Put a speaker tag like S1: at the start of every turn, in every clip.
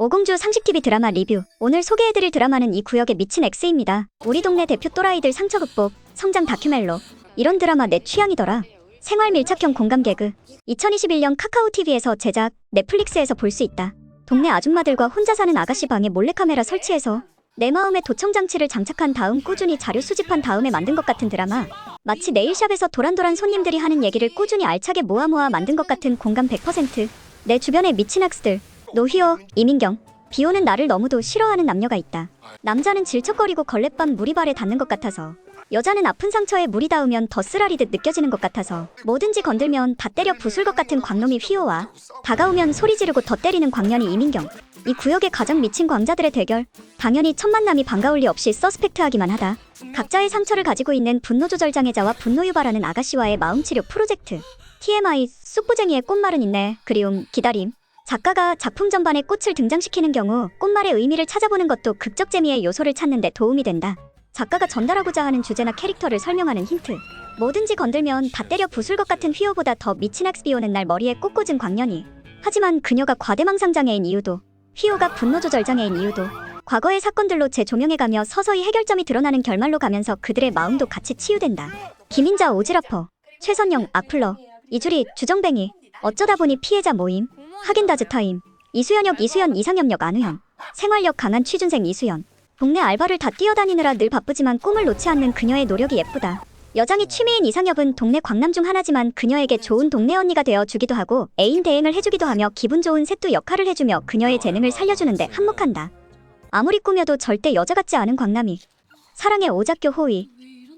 S1: 오공주 상식TV 드라마 리뷰. 오늘 소개해드릴 드라마는 이 구역의 미친 X입니다. 우리 동네 대표 또라이들 상처 극복, 성장 다큐멜로. 이런 드라마 내 취향이더라. 생활 밀착형 공감 개그. 2021년 카카오TV에서 제작, 넷플릭스에서 볼 수 있다. 동네 아줌마들과 혼자 사는 아가씨 방에 몰래카메라 설치해서 내 마음의 도청 장치를 장착한 다음 꾸준히 자료 수집한 다음에 만든 것 같은 드라마. 마치 네일샵에서 도란도란 손님들이 하는 얘기를 꾸준히 알차게 모아 모아 만든 것 같은 공감 100%. 내 주변의 미친 학스들. 노희호, 이민경. 비 오는 나를 너무도 싫어하는 남녀가 있다. 남자는 질척거리고 걸레밤 물이 발에 닿는 것 같아서. 여자는 아픈 상처에 물이 닿으면 더 쓰라리듯 느껴지는 것 같아서 뭐든지 건들면 다 때려 부술 것 같은 광놈이 휘호와 다가오면 소리 지르고 더 때리는 광년이 이민경 이 구역의 가장 미친 광자들의 대결 당연히 첫 만남이 반가울 리 없이 서스펙트하기만 하다 각자의 상처를 가지고 있는 분노 조절 장애자와 분노 유발하는 아가씨와의 마음 치료 프로젝트 TMI 쑥부쟁이의 꽃말은 있네 그리움 기다림 작가가 작품 전반에 꽃을 등장시키는 경우 꽃말의 의미를 찾아보는 것도 극적 재미의 요소를 찾는 데 도움이 된다. 작가가 전달하고자 하는 주제나 캐릭터를 설명하는 힌트. 뭐든지 건들면 다 때려 부술 것 같은 휘호보다 더 미친 학스비 오는 날 머리에 꽃 꽂은 광년이. 하지만 그녀가 과대망상 장애인 이유도, 휘호가 분노 조절 장애인 이유도, 과거의 사건들로 재조명해가며 서서히 해결점이 드러나는 결말로 가면서 그들의 마음도 같이 치유된다. 김인자 오지라퍼, 최선영 악플러, 이주리 주정뱅이, 어쩌다 보니 피해자 모임, 하겐다즈 타임, 이수연역 이수연 이상엽역 안우현, 생활력 강한 취준생 이수연. 동네 알바를 다 뛰어다니느라 늘 바쁘지만 꿈을 놓지 않는 그녀의 노력이 예쁘다. 여장이 취미인 이상엽은 동네 광남 중 하나지만 그녀에게 좋은 동네 언니가 되어 주기도 하고 애인 대행을 해주기도 하며 기분 좋은 셋도 역할을 해주며 그녀의 재능을 살려주는데 한몫한다. 아무리 꾸며도 절대 여자 같지 않은 광남이. 사랑의 오작교 호의.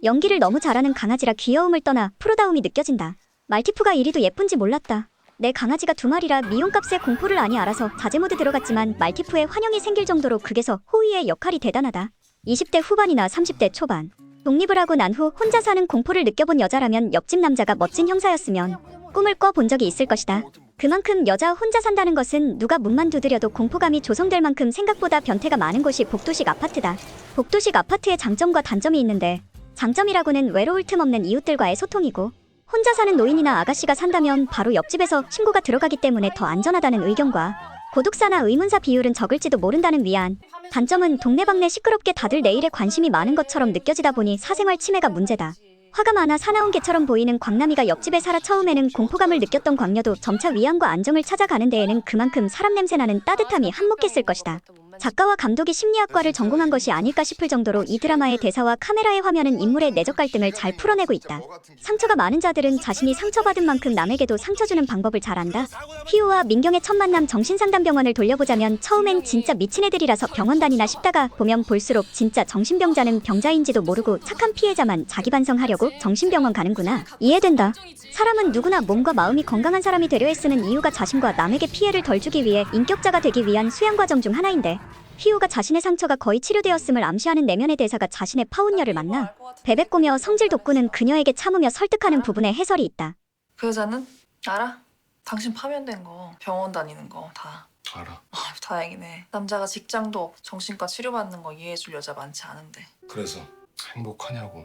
S1: 연기를 너무 잘하는 강아지라 귀여움을 떠나 프로다움이 느껴진다. 말티푸가 이리도 예쁜지 몰랐다. 내 강아지가 두 마리라 미용값에 공포를 아니 알아서 자제 모드 들어갔지만 말티푸에 환영이 생길 정도로 극에서 호의의 역할이 대단하다. 20대 후반이나 30대 초반. 독립을 하고 난 후 혼자 사는 공포를 느껴본 여자라면 옆집 남자가 멋진 형사였으면 꿈을 꿔 본 적이 있을 것이다. 그만큼 여자 혼자 산다는 것은 누가 문만 두드려도 공포감이 조성될 만큼 생각보다 변태가 많은 곳이 복도식 아파트다. 복도식 아파트의 장점과 단점이 있는데 장점이라고는 외로울 틈 없는 이웃들과의 소통이고 혼자 사는 노인이나 아가씨가 산다면 바로 옆집에서 친구가 들어가기 때문에 더 안전하다는 의견과 고독사나 의문사 비율은 적을지도 모른다는 위안. 단점은 동네방네 시끄럽게 다들 내일에 관심이 많은 것처럼 느껴지다 보니 사생활 침해가 문제다. 화가 많아 사나운 개처럼 보이는 광남이가 옆집에 살아 처음에는 공포감을 느꼈던 광녀도 점차 위안과 안정을 찾아가는 데에는 그만큼 사람 냄새나는 따뜻함이 한몫했을 것이다. 작가와 감독이 심리학과를 전공한 것이 아닐까 싶을 정도로 이 드라마의 대사와 카메라의 화면은 인물의 내적 갈등을 잘 풀어내고 있다. 상처가 많은 자들은 자신이 상처받은 만큼 남에게도 상처 주는 방법을 잘 안다. 희우와 민경의 첫 만남 정신상담병원을 돌려보자면 처음엔 진짜 미친 애들이라서 병원 다니나 싶다가 보면 볼수록 진짜 정신병자는 병자인지도 모르고 착한 피해자만 자기 반성하려고 정신병원 가는구나. 이해된다. 사람은 누구나 몸과 마음이 건강한 사람이 되려 애쓰는 이유가 자신과 남에게 피해를 덜 주기 위해 인격자가 되기 위한 수양 과정 중 하나인데 희우가 자신의 상처가 거의 치료되었음을 암시하는 내면의 대사가 자신의 파운녀를 만나 베베꼬며 성질 돋구는 그녀에게 참으며 설득하는 부분에 해설이 있다.
S2: 그 여자는 알아? 당신 파면된 거 병원 다니는 거 다.
S3: 알아.
S2: 아, 다행이네. 남자가 직장도 없고 정신과 치료받는 거 이해해줄 여자 많지 않은데.
S3: 그래서 행복하냐고.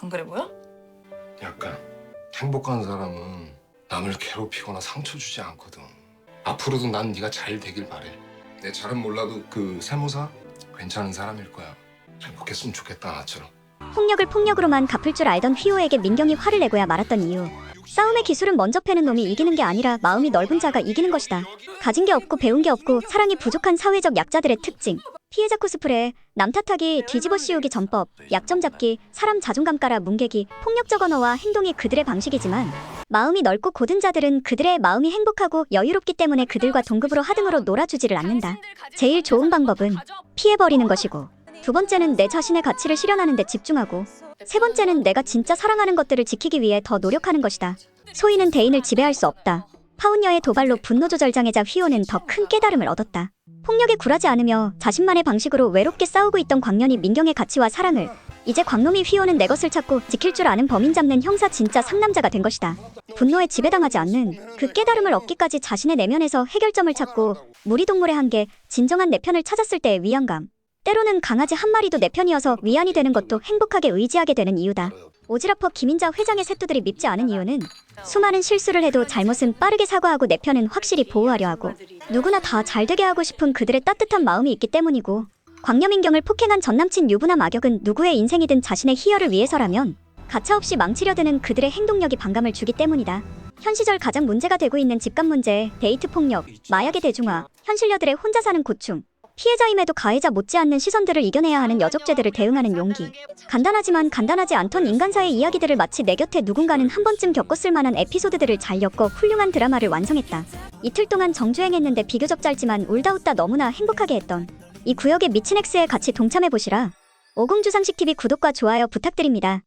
S2: 안 그래 보여?
S3: 약간 행복한 사람은 남을 괴롭히거나 상처 주지 않거든. 앞으로도 난 네가 잘 되길 바래. 내 잘은 몰라도 그 세무사 괜찮은 사람일 거야. 행복했으면 좋겠다 나처럼.
S1: 폭력을 폭력으로만 갚을 줄 알던 휘호에게 민경이 화를 내고야 말았던 이유. 싸움의 기술은 먼저 패는 놈이 이기는 게 아니라 마음이 넓은 자가 이기는 것이다. 가진 게 없고 배운 게 없고 사랑이 부족한 사회적 약자들의 특징. 피해자 코스프레, 남 탓하기, 뒤집어 씌우기 전법, 약점 잡기, 사람 자존감 깔아 뭉개기, 폭력적 언어와 행동이 그들의 방식이지만 마음이 넓고 고든 자들은 그들의 마음이 행복하고 여유롭기 때문에 그들과 동급으로 하등으로 놀아주지를 않는다. 제일 좋은 방법은 피해버리는 것이고 두 번째는 내 자신의 가치를 실현하는 데 집중하고 세 번째는 내가 진짜 사랑하는 것들을 지키기 위해 더 노력하는 것이다. 소인은 대인을 지배할 수 없다. 파운녀의 도발로 분노 조절 장애자 휘호는 더 큰 깨달음을 얻었다. 폭력에 굴하지 않으며 자신만의 방식으로 외롭게 싸우고 있던 광년이 민경의 가치와 사랑을 이제 광놈이 휘호는 내 것을 찾고 지킬 줄 아는 범인 잡는 형사 진짜 상남자가 된 것이다. 분노에 지배당하지 않는 그 깨달음을 얻기까지 자신의 내면에서 해결점을 찾고 무리동물의 한계, 진정한 내 편을 찾았을 때의 위안감. 때로는 강아지 한 마리도 내 편이어서 위안이 되는 것도 행복하게 의지하게 되는 이유다. 오지라퍼 김인자 회장의 새투들이 밉지 않은 이유는 수많은 실수를 해도 잘못은 빠르게 사과하고 내 편은 확실히 보호하려 하고 누구나 다 잘되게 하고 싶은 그들의 따뜻한 마음이 있기 때문이고 광녀민경을 폭행한 전남친 유부남 악역은 누구의 인생이든 자신의 희열을 위해서라면 가차없이 망치려 드는 그들의 행동력이 반감을 주기 때문이다. 현 시절 가장 문제가 되고 있는 집값 문제, 데이트 폭력, 마약의 대중화, 현실녀들의 혼자 사는 고충, 피해자임에도 가해자 못지않는 시선들을 이겨내야 하는 여적죄들을 대응하는 용기. 간단하지만 간단하지 않던 인간사의 이야기들을 마치 내 곁에 누군가는 한 번쯤 겪었을 만한 에피소드들을 잘 엮어 훌륭한 드라마를 완성했다. 이틀 동안 정주행했는데 비교적 짧지만 울다 웃다 너무나 행복하게 했던 이 구역의 미친 X에 같이 동참해 보시라. 오공주상식TV 구독과 좋아요 부탁드립니다.